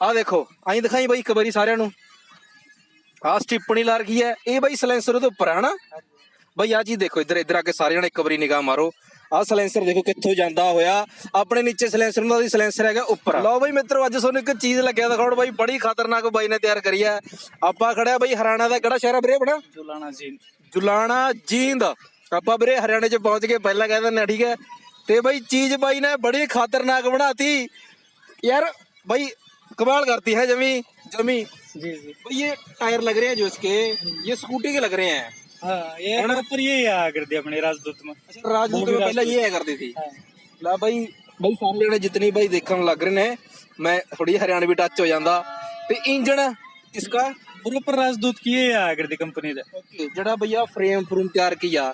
ਆਹ ਦੇਖੋ ਐਂ ਦਿਖਾਈ ਬਾਈ ਇੱਕ ਵਾਰੀ ਸਾਰਿਆਂ ਨੂੰ। ਆਹ ਸਟਿੱਪਣੀ ਲਾ ਰਖੀ ਹੈ? ਇਹ ਬਾਈ ਸਲੈਂਸਰ ਉਹਦੇ ਉੱਪਰ ਹੈ ਨਾ ਬਾਈ ਆ ਜੀ ਦੇਖੋ ਇੱਧਰ ਇੱਧਰ ਆ ਕੇ ਸਾਰਿਆਂ ਨੇ ਇੱਕ ਵਾਰੀ ਨਿਗਾਹ ਮਾਰੋ। ਆ ਸਲੈਂਸਰ ਦੇਖੋ ਕਿੱਥੋਂ ਜਾਂਦਾ ਹੋਇਆ। ਆਪਣੇ ਨੀਚੇ ਸਲੈਂਸਰ ਨੂੰ ਉਹਦੀ ਸਲੈਂਸਰ ਹੈਗਾ ਉੱਪਰ। ਲਓ ਬਾਈ ਮਿੱਤਰੋ ਅੱਜ ਤੁਹਾਨੂੰ ਇੱਕ ਚੀਜ਼ ਲੱਗਿਆ ਦਿਖਾਉਣ ਬਾਈ ਬੜੀ ਖਤਰਨਾਕ ਬਾਈ ਨੇ ਤਿਆਰ ਕਰੀ ਹੈ। ਆਪਾਂ ਖੜਿਆ ਬਾਈ ਹਰਿਆਣਾ ਦਾ ਕਿਹੜਾ ਸ਼ਹਿਰ ਹੈ ਵੀਰੇ ਬਣਾ ਜੁਲਾਣਾ ਜੀਂਦ। ਜੁਲਾਣਾ ਜੀਂਦ। ਆਪਾਂ ਵੀਰੇ ਹਰਿਆਣੇ 'ਚ ਪਹੁੰਚ ਕੇ ਪਹਿਲਾਂ ਕਹਿ ਦਿੰਦੇ ਠੀਕ ਹੈ। ਤੇ ਬਾਈ ਚੀਜ਼ ਬਾਈ ਨੇ ਬੜੀ ਖਤਰਨਾਕ ਬਣਾਤੀ। ਯਾਰ ਬਾਈ कमाल करती है जमी जमी जी जी भाई ये टायर लग रहे हैं जो इसके ये स्कूटी के लग रहे हैं हाँ ये ऊपर ये आया कर दिया अपने राजदूत में अच्छा राजदूत में पहले ये है करती थी हाँ। ला भाई भाई सारे जने जितनी भाई देखने लग रहे हैं मैं थोड़ी हरियाणवी टच हो जाता ते इंजन इसका ऊपर राजदूत की ये आया कर दी कंपनी दे ओके ਜਿਹੜਾ ਭਈਆ ਫਰੇਮ ਫਰੂਮ ਤਿਆਰ ਕੀਤਾ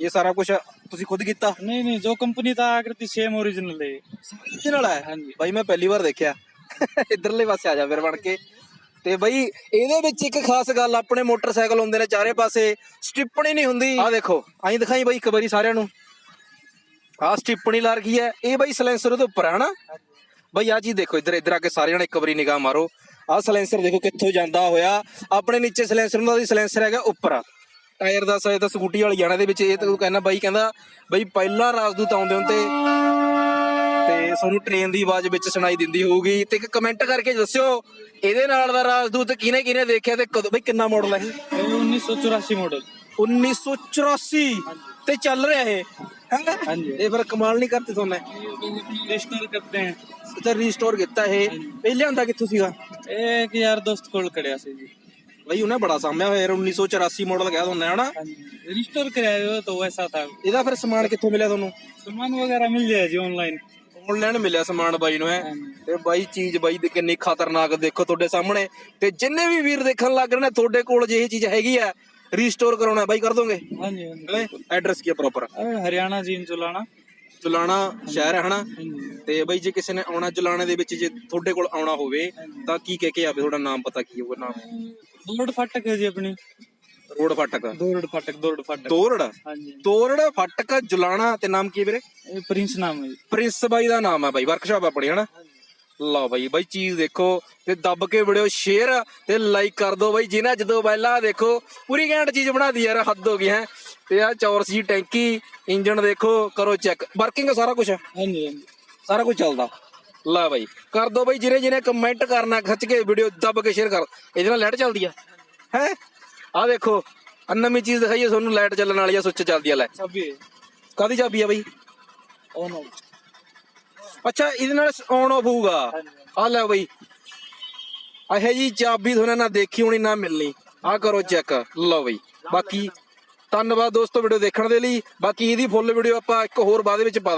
ਇਹ ਸਾਰਾ ਕੁਝ ਤੁਸੀਂ ਖੁਦ ਕੀਤਾ नहीं नहीं जो कंपनी था आया करती सेम ओरिजिनल है ਇਹਦੇ ਨਾਲ ਹੈ ਹਾਂਜੀ। ਬਾਈ ਮੈਂ ਪਹਿਲੀ ਵਾਰ ਦੇਖਿਆ ਇਧਰਲੇ ਪਾਸੇ ਆ ਜਾ ਫਿਰ ਬਣ ਕੇ। ਤੇ ਬਈ ਇਹਦੇ ਵਿੱਚ ਇੱਕ ਖਾਸ ਗੱਲ ਆਪਣੇ ਮੋਟਰਸਾਈਕਲ ਹੁੰਦੇ ਨੇ ਚਾਰੇ ਪਾਸੇ ਸਟਿੱਪਣੀ ਨਹੀਂ ਹੁੰਦੀ। ਆ ਦੇਖੋ। ਐਂ ਦਿਖਾਈ ਬਾਈ ਇੱਕ ਵਾਰੀ ਸਾਰਿਆਂ ਨੂੰ। ਆ ਸਟਿੱਪਣੀ ਲਾ ਰਖੀ ਹੈ? ਇਹ ਬਾਈ ਸਲੈਂਸਰ ਉਹਦੇ ਉੱਪਰ ਹੈ ਨਾ ਬਾਈ ਆ ਚੀਜ਼ ਦੇਖੋ ਇੱਧਰ ਇੱਧਰ ਆ ਕੇ ਸਾਰੇ ਜਣੇ ਇੱਕ ਵਾਰੀ ਨਿਗਾਹ ਮਾਰੋ। ਆ ਸਲੈਂਸਰ ਦੇਖੋ ਕਿੱਥੋਂ ਜਾਂਦਾ ਹੋਇਆ। ਆਪਣੇ ਨੀਚੇ ਸਲੈਂਸਰ ਹੁੰਦਾ ਦੀ ਸਲੈਂਸਰ ਹੈਗਾ ਉੱਪਰ ਟਾਇਰ ਦਾ ਸਾਇਦ ਤਾਂ ਸਕੂਟੀ ਵਾਲੀ ਜਾਣਾ ਦੇ ਵਿੱਚ। ਇਹ ਤਾਂ ਕਹਿੰਦਾ ਬਾਈ ਕਹਿੰਦਾ ਬਈ ਪਹਿਲਾਂ ਰਾਜਦੂਤ ਆਉਂਦੇ ਹੁੰਦੇ ਤੇ ਤੁਹਾਨੂੰ ਟ੍ਰੇਨ ਦੀ ਆਵਾਜ਼ ਵਿੱਚ ਸੁਣਾਈ ਦਿੰਦੀ ਹੋਊਗੀ ਤੇ ਇੱਕ ਕਮੈਂਟ ਕਰਕੇ ਦੱਸਿਓ ਇਹਦੇ ਨਾਲ ਦਾ ਰਾਜਦੂਤ ਕਿਹਨੇ ਕਿਹਨੇ ਦੇਖਿਆ ਤੇ ਕਦੋਂ ਬਈ ਕਿੰਨਾ ਮਾਡਲ ਹੈ ਇਹ ये उन्नीस सौ चौरासी मॉडल 1984 ਤੇ ਚੱਲ ਰਿਹਾ ਇਹ ਹੈਂ? ਹਾਂਜੀ। ਇਹ ਫਿਰ ਕਮਾਲ ਨਹੀਂ ਕਰਤੇ ਤੁਹਾਨੂੰ रजिस्टर करते हैं ਅੱਛਾ ਰੀਸਟੋਰ ਕੀਤਾ ਇਹ ਪਹਿਲੇ ਆਂਦਾ ਕਿੱਥੋਂ ਸੀਗਾ एक यार दोस्त कोल कड़िया से जी ਬਈ ਉਹਨੇ ਬੜਾ ਸਾਂਭਿਆ ਹੋਇਆ ਯਾਰ 1984 ਮਾਡਲ ਕਹਿ ਦਿੰਦਾ ਹਨਾ हाँ जी रजिस्टर कराया हुआ तो वैसा था ਇਹਦਾ ਫਿਰ ਸਮਾਨ ਕਿੱਥੋਂ ਮਿਲਿਆ ਤੁਹਾਨੂੰ सामान वगैरह मिल जाए जी ऑनलाइन ਆਨਲਾਈਨ ਮਿਲਿਆ ਸਮਾਨ ਬਾਈ ਨੂੰ ਹੈ। ਤੇ ਬਾਈ ਚੀਜ਼ ਬਾਈ ਦੇ ਕਿੰਨੀ ਖਤਰਨਾਕ ਦੇਖੋ ਤੁਹਾਡੇ ਸਾਹਮਣੇ। ਤੇ ਜਿੰਨੇ ਵੀ ਵੀਰ ਦੇਖਣ ਲੱਗ ਰਹੇ ਨੇ ਤੁਹਾਡੇ ਕੋਲ ਜਿਹੇ ਚੀਜ਼ ਹੈਗੀ ਆ ਰੀਸਟੋਰ ਕਰਾਉਣਾ ਬਾਈ ਕਰ ਦੋਗੇ? ਹਾਂਜੀ ਐਡਰੈਸ ਕੀ ਪ੍ਰੋਪਰ ਹਰਿਆਣਾ ਜੀਨ ਚੁਲਾਣਾ। ਜੁਲਾਣਾ ਸ਼ਹਿਰ ਹੈ ਹਨਾ? ਤੇ ਬਈ ਜੇ ਕਿਸੇ ਨੇ ਆਉਣਾ ਜੁਲਾਣੇ ਦੇ ਵਿੱਚ ਜੇ ਤੁਹਾਡੇ ਕੋਲ ਆਉਣਾ ਹੋਵੇ ਤਾਂ ਕੀ ਕਹਿ ਕੇ ਆਵੇ? ਤੁਹਾਡਾ ਨਾਮ ਪਤਾ ਕੀ ਹੋਊਗਾ? ਨਾਮ? ਬੋਰਡ ਫਟਕ ਜੀ ਆਪਣੀ। ਰੋਡ ਫਾਟਕ। ਦੋਰੜ ਫਾਟਕ ਦੋਰੜ ਫਾਟਕ। ਦੋਰੜ? ਹਾਂਜੀ। ਦੋਰੜ ਫਾਟਕ ਜੁਲਾਣਾ ਤੇ ਨਾਮ ਕੀ ਵੀਰੇ? ਪ੍ਰਿੰਸ ਨਾਮ ਹੈ ਪ੍ਰਿੰਸ ਬਾਈ ਦਾ ਨਾਮ ਹੈ ਬਾਈ ਵਰਕਸ਼ਾਪ ਆਪਣੀ ਹਨਾ? ਲਓ ਬਾਈ ਬਾਈ ਚੀਜ਼ ਦੇਖੋ ਤੇ ਦੱਬ ਕੇ ਵੀਡੀਓ ਸ਼ੇਅਰ ਤੇ ਲਾਈਕ ਕਰ ਦਿਓ ਬਾਈ ਜਿਹਨਾਂ ਜਦੋਂ ਪਹਿਲਾਂ ਦੇਖੋ ਪੂਰੀ ਘੈਂਟ ਚੀਜ਼ ਬਣਾਦੀ ਯਾਰ ਹੱਦ ਹੋ ਗਈ ਹੈ? ਤੇ ਆ ਚੌਰਸ ਜੀ ਟੈਂਕੀ ਇੰਜਨ ਦੇਖੋ ਕਰੋ ਚੈੱਕ। ਵਰਕਿੰਗ ਸਾਰਾ ਕੁਝ ਹਾਂਜੀ ਹਾਂਜੀ। ਸਾਰਾ ਕੁਝ ਚੱਲਦਾ। ਲਾ ਬਾਈ ਕਰ ਦੋ ਬਾਈ ਜਿਹਨੇ ਜਿਹਨੇ ਕਮੈਂਟ ਕਰਨਾ ਖਿੱਚ ਕੇ ਵੀਡੀਓ ਦੱਬ ਕੇ ਸ਼ੇਅਰ ਕਰ। ਇਹਦੇ ਨਾਲ ਲੈਟ ਚੱਲਦੀ ਆ। ਹੈ? ਆ ਵੇਖੋ ਆ ਚੀਜ਼ ਦਿਖਾਈਏ ਤੁਹਾਨੂੰ ਲਾਈਟ ਚੱਲਣ ਵਾਲੀ ਆ ਸੁੱਚ ਚੱਲਦੀ ਆ ਲੈ ਚਾਬੀ ਕਾਦੀ ਚਾਬੀ ਆ ਬਈ? ਔਨ ਆਫ ਅੱਛਾ ਇਹਦੇ ਨਾਲ ਔਨ ਆਫ ਹੋਊਗਾ। ਆ ਲੈ ਬਈ। ਇਹ ਜੀ ਚਾਬੀ ਤੁਹਾਨੂੰ ਨਾ ਦੇਖੀ ਹੋਣੀ ਨਾ ਮਿਲਣੀ। ਆ ਕਰੋ ਚੈੱਕ ਲਓ ਬਈ। ਬਾਕੀ ਧੰਨਵਾਦ ਦੋਸਤੋ ਵੀਡੀਓ ਦੇਖਣ ਦੇ ਲਈ। ਬਾਕੀ ਇਹਦੀ ਫੁੱਲ ਵੀਡੀਓ ਆਪਾਂ ਇੱਕ ਹੋਰ ਬਾਅਦ ਵਿੱਚ ਪਾ